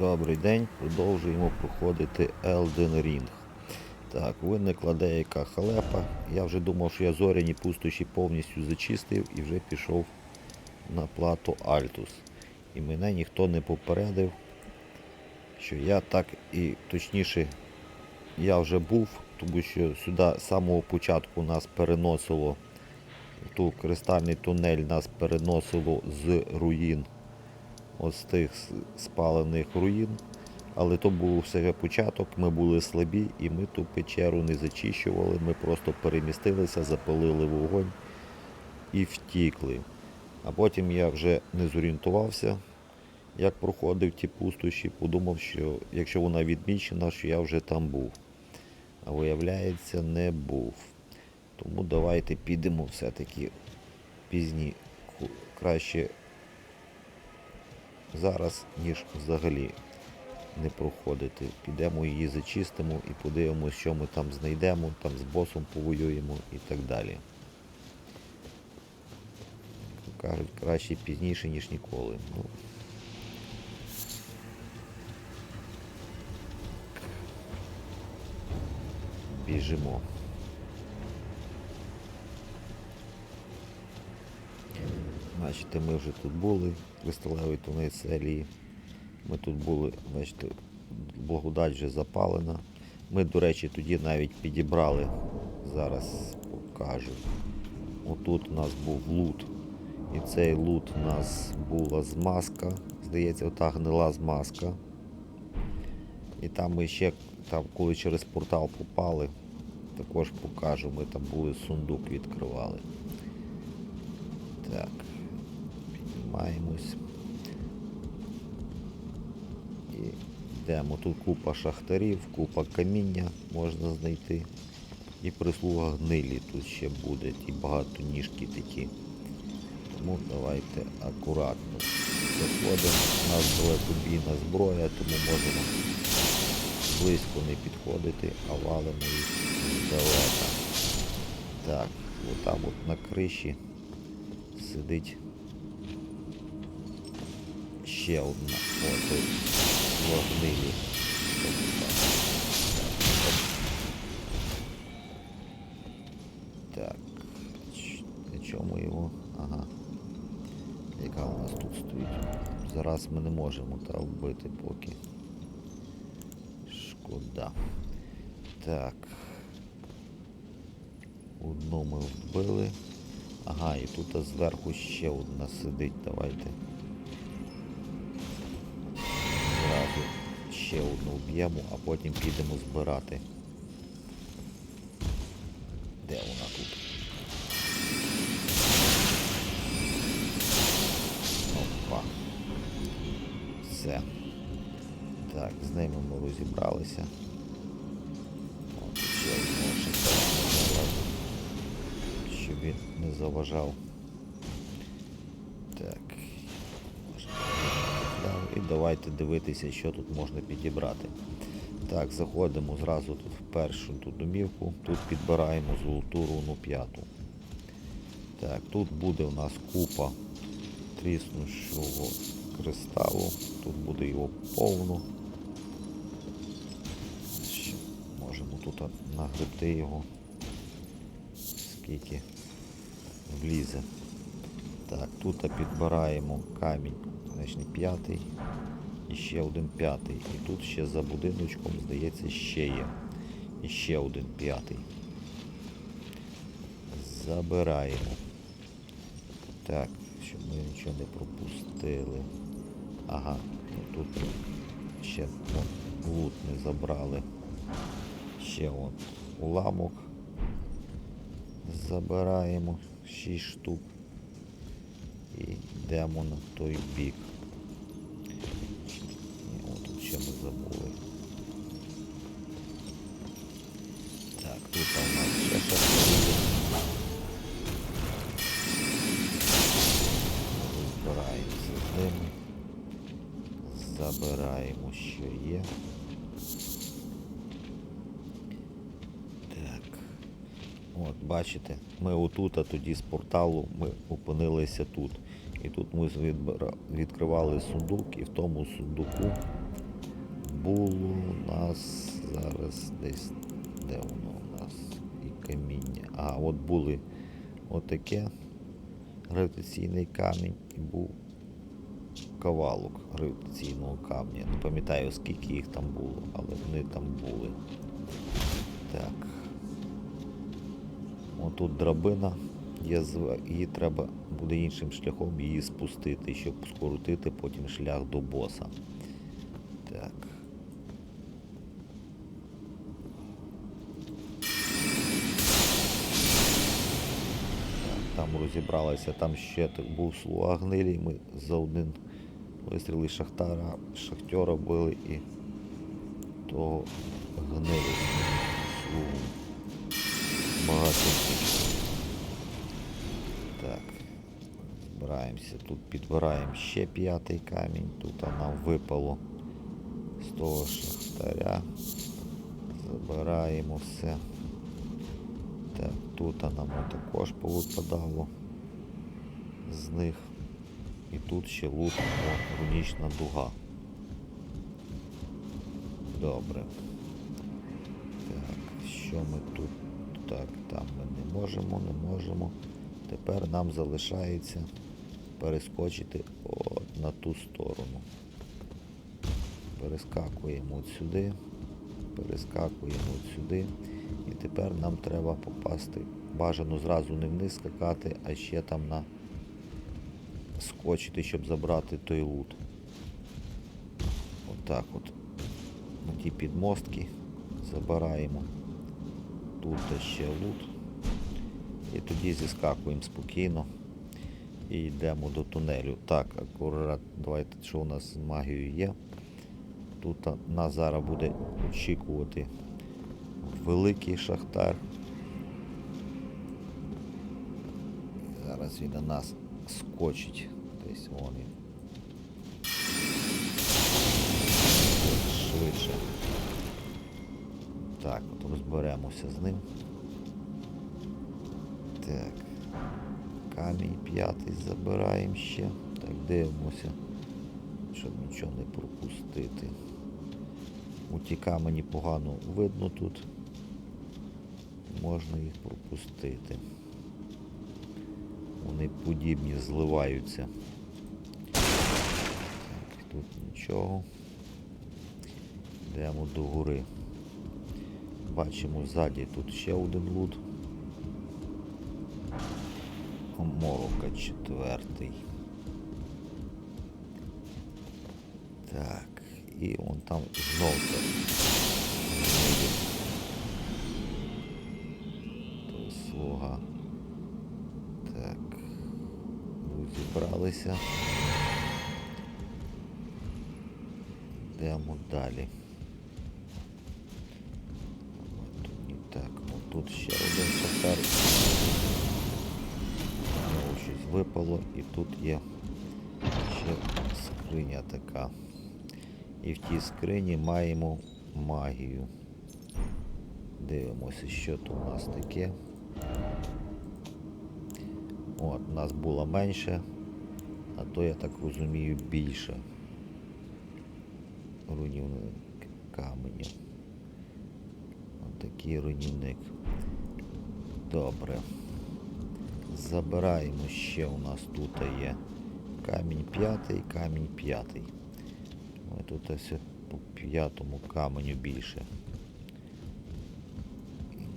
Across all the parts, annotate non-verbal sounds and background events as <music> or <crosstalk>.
Добрий день, продовжуємо проходити Elden Ring. Так, виникла деяка халепа. Я вже думав, що я зоряні пустощі повністю зачистив і вже пішов на плату Альтус. І мене ніхто не попередив, що я так і точніше я вже був, тому що сюди з самого початку нас переносило в ту кристальний тунель нас переносило з руїн ось тих спалених руїн. Але то був все початок, ми були слабі і ми ту печеру не зачищували, ми просто перемістилися, запалили вогонь і втікли. А потім я вже не зорієнтувався, як проходив ті пустощі, подумав, що якщо вона відмічена, що я вже там був. А виявляється, не був. Тому давайте підемо все-таки пізні. Краще зараз, ніж взагалі не проходити. Підемо її зачистимо і подивимося, що ми там знайдемо, там з босом повоюємо і так далі. Кажуть, краще пізніше, ніж ніколи. Ну, біжимо. Бачите, ми вже тут були, кристалевий тунець селії. Ми тут були, бачите, благодать вже запалена. Ми, до речі, тоді навіть підібрали, зараз покажу. Отут у нас був лут. І цей лут у нас була змазка. Здається, ота гнила змазка. І там ми ще, там, коли через портал попали, також покажу, ми там були сундук відкривали. Так, піднімаємось. І йдемо. Тут купа шахтарів, купа каміння можна знайти. І прислуга гнилі тут ще буде, ті багато ніжки такі. Тому давайте акуратно заходимо. У нас далекобійна зброя, тому можемо близько не підходити, а валимо їх здалека. Так, отам от на криші сидить ще одна. О, тут вогнилі. Так. На чому його? Ага. Яка у нас тут стоїть? Зараз ми не можемо та вбити поки. Шкода. Так. Одну ми вбили. Ага, і тут зверху ще одна сидить. Давайте. Ще одну вб'ємо, а потім підемо збирати. Де вона тут? Опа. Все. Так, з ними ми розібралися. От ще одного щоб він не заважав. І давайте дивитися, що тут можна підібрати. Так, заходимо зразу тут в першу ту домівку, тут підбираємо золоту руну п'яту. Так, тут буде у нас купа тріснущого кристалу, тут буде його повно. Ще можемо тут нагребти його, скільки влізе. Так, тут підбираємо камінь, значить п'ятий і ще один п'ятий. І тут ще за будиночком, здається, ще є. І ще один п'ятий. Забираємо. Так, щоб ми нічого не пропустили. Ага, ну тут ще вон, лут не забрали. Ще от уламок. Забираємо 6 штук. І йдемо на той бік. От, бачите, ми отут, а тоді з порталу ми опинилися тут. І тут ми відкривали сундук, і в тому сундуку було у нас зараз десь. Де воно у нас? І каміння. А, от були отаке гравітаційний камінь і був кавалок гравітаційного камня. Не пам'ятаю скільки їх там було, але вони там були. Так. Отут драбина є, її треба буде іншим шляхом її спустити, щоб скоротити потім шлях до боса. Так. Там розібралися, там ще був слуга гнилі, ми за один вистріли шахтара, шахтера били і того гнилі. Багато. Так. Збираємося. Тут підбираємо ще п'ятий камінь. Тут нам випало з того шахтаря. Забираємо все. Так, тут нам також повипадало з них. І тут ще лут о, рунічна дуга. Добре. Так, що ми тут? Так, там ми не можемо, не можемо. Тепер нам залишається перескочити от на ту сторону. Перескакуємо от сюди, перескакуємо от сюди. І тепер нам треба попасти. Бажано зразу не вниз скакати, а ще там на скочити, щоб забрати той лут. Отак от. На ті підмостки забираємо. Тут ще лут. І тоді зіскакуємо спокійно і йдемо до тунелю. Так, акурат, давайте, що у нас з магією є. Тут нас зараз буде очікувати великий шахтар. Зараз він на нас скочить. Десь вон. Розберемося з ним. Так. Камінь п'ятий забираємо ще. Так, дивимося, щоб нічого не пропустити. У ті камені погано видно тут. Можна їх пропустити. Вони подібні зливаються. Так, тут нічого. Йдемо до гори. Бачимо ззаді тут ще один лут. Морока четвертий. Так, і он там знов так. То слуга. Так. Розібралися. Йдемо далі. От Тут не так. От тут ще один шахтар. Щось випало і тут є ще скриня така. І в тій скрині маємо магію. Дивимося, що тут у нас таке. От, у нас було менше, а то, я так розумію, більше руйнівник каменів. Отакий руйнівник. Добре. Забираємо ще у нас тут є камінь п'ятий, камінь п'ятий. Ми тут ось по п'ятому каменю більше.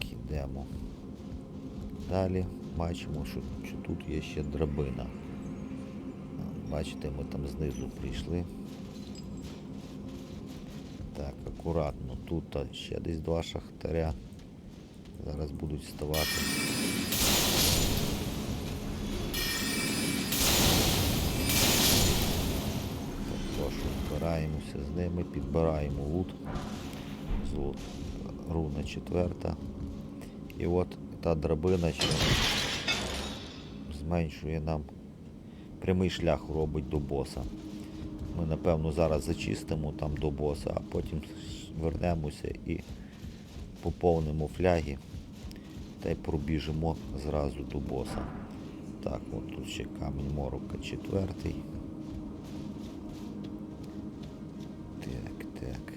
Йдемо. Далі бачимо, що, що тут є ще драбина. Бачите, ми там знизу прийшли. Так, акуратно. Тут ще десь два шахтаря. Зараз будуть ставати. Також збираємося з ними, підбираємо лут. Золот, руна четверта. І от та драбина ще зменшує нам прямий шлях робить до боса. Ми напевно зараз зачистимо там до боса, а потім вернемося і поповнимо фляги та й пробіжимо зразу до боса. Так, от тут ще камінь морока четвертий. Так, так.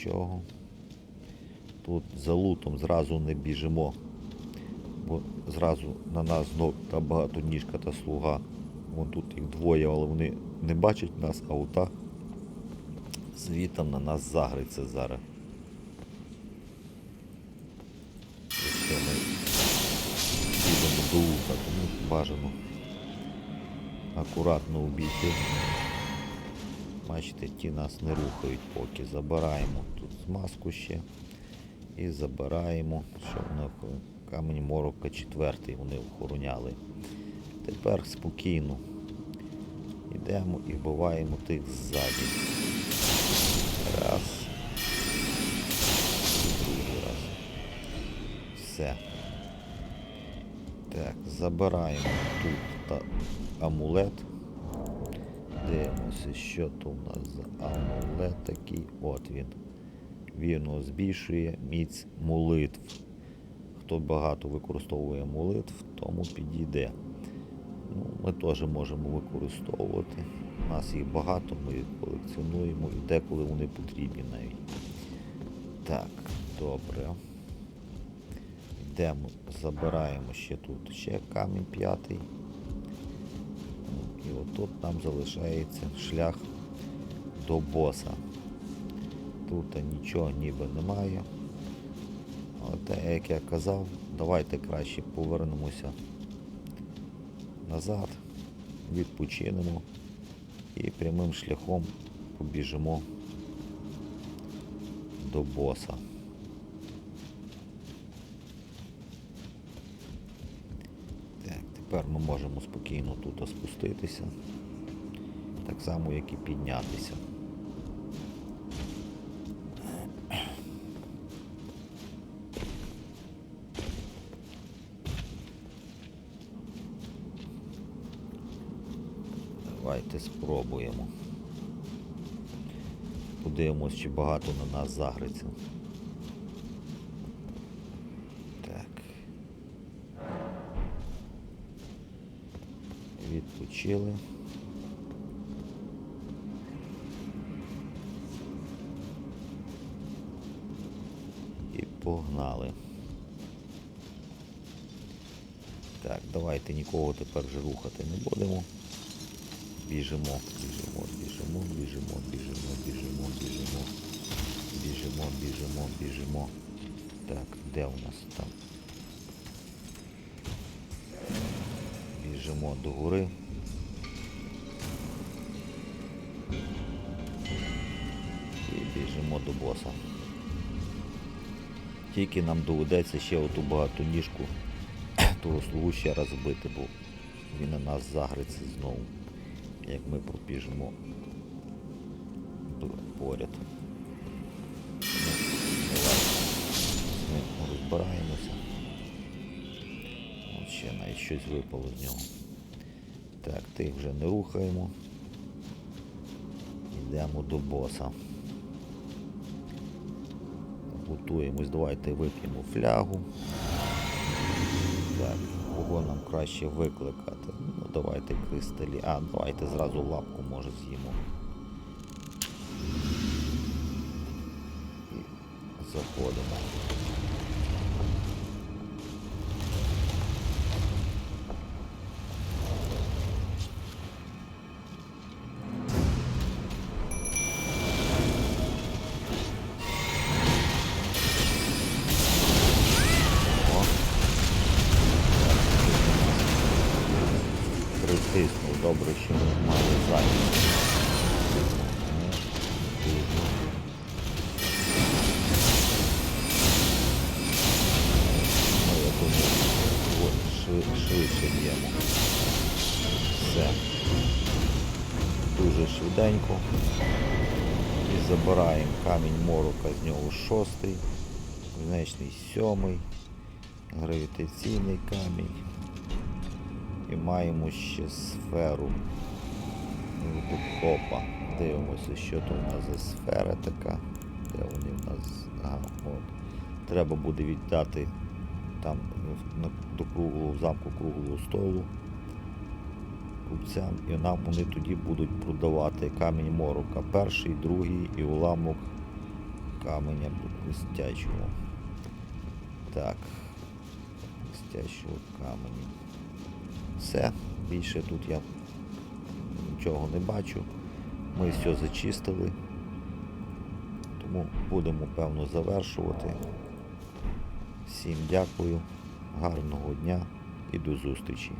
нічого. Тут за лутом зразу не біжимо, бо зразу на нас знов та багатоніжка та слуга. Вон тут їх двоє, але вони не бачать нас, а ота звітом на нас загриться зараз. Тому бажано акуратно обійти. Бачите, ті нас не рухають поки. Забираємо тут змазку ще. І забираємо, що в них камінь морока четвертий вони охороняли. Тепер спокійно. Йдемо і вбиваємо тих ззаді. Раз. І другий раз. Все. Так, забираємо тут амулет. Дивимося, що то в нас за амулет такий. От він. Він збільшує міць молитв. Хто багато використовує молитв, тому підійде. Ми теж можемо використовувати. У нас їх багато, ми їх колекціонуємо і деколи вони потрібні навіть. Так, добре. Йдемо, забираємо ще тут ще камінь п'ятий. І отут нам залишається шлях до боса. Тут нічого ніби немає. Але як я казав, давайте краще повернемося назад, відпочинемо і прямим шляхом побіжимо до боса. Так, тепер ми можемо спокійно тут спуститися, так само, як і піднятися. Давайте спробуємо. Подивимось, чи багато на нас загриться. Так. Відпочили. І погнали. Так, давайте нікого тепер вже рухати не будемо. Біжимо, біжимо, біжимо, біжимо, біжимо, біжимо, біжимо. Біжимо, біжимо, біжимо. Так, де у нас там? Біжимо до гори. І біжимо до боса. Тільки нам доведеться ще оту багатоніжку <coughs> того слугу ще раз бити, бо він на нас загриться знову, як ми пробіжимо поряд. Ну, Ми розбираємося. От ще навіть щось випало з нього. Так, тих вже не рухаємо. Йдемо до боса. Готуємось, давайте вип'ємо флягу. Так, кого нам краще викликати? Ну, давайте кристалі. А, давайте зразу лапку може з'їмо. Заходимо. Добре, що ми мали захист. Дуже. Ну, я думаю, швидше б'ємо. Все. Дуже швиденько. І забираємо камінь морока з нього шостий, значний сьомий, гравітаційний камінь. І маємо ще сферу Опа. Дивимося, що то у нас за сфера така. Де вони в нас? Ага, от. Треба буде віддати там до круглого замку круглого столу купцям, і нам вони тоді будуть продавати камінь морока. Перший, другий і уламок каменя блистячого. Так. Блистячого каменю. Все, більше тут я нічого не бачу. Ми все зачистили. Тому будемо певно завершувати. Всім дякую, гарного дня і до зустрічі.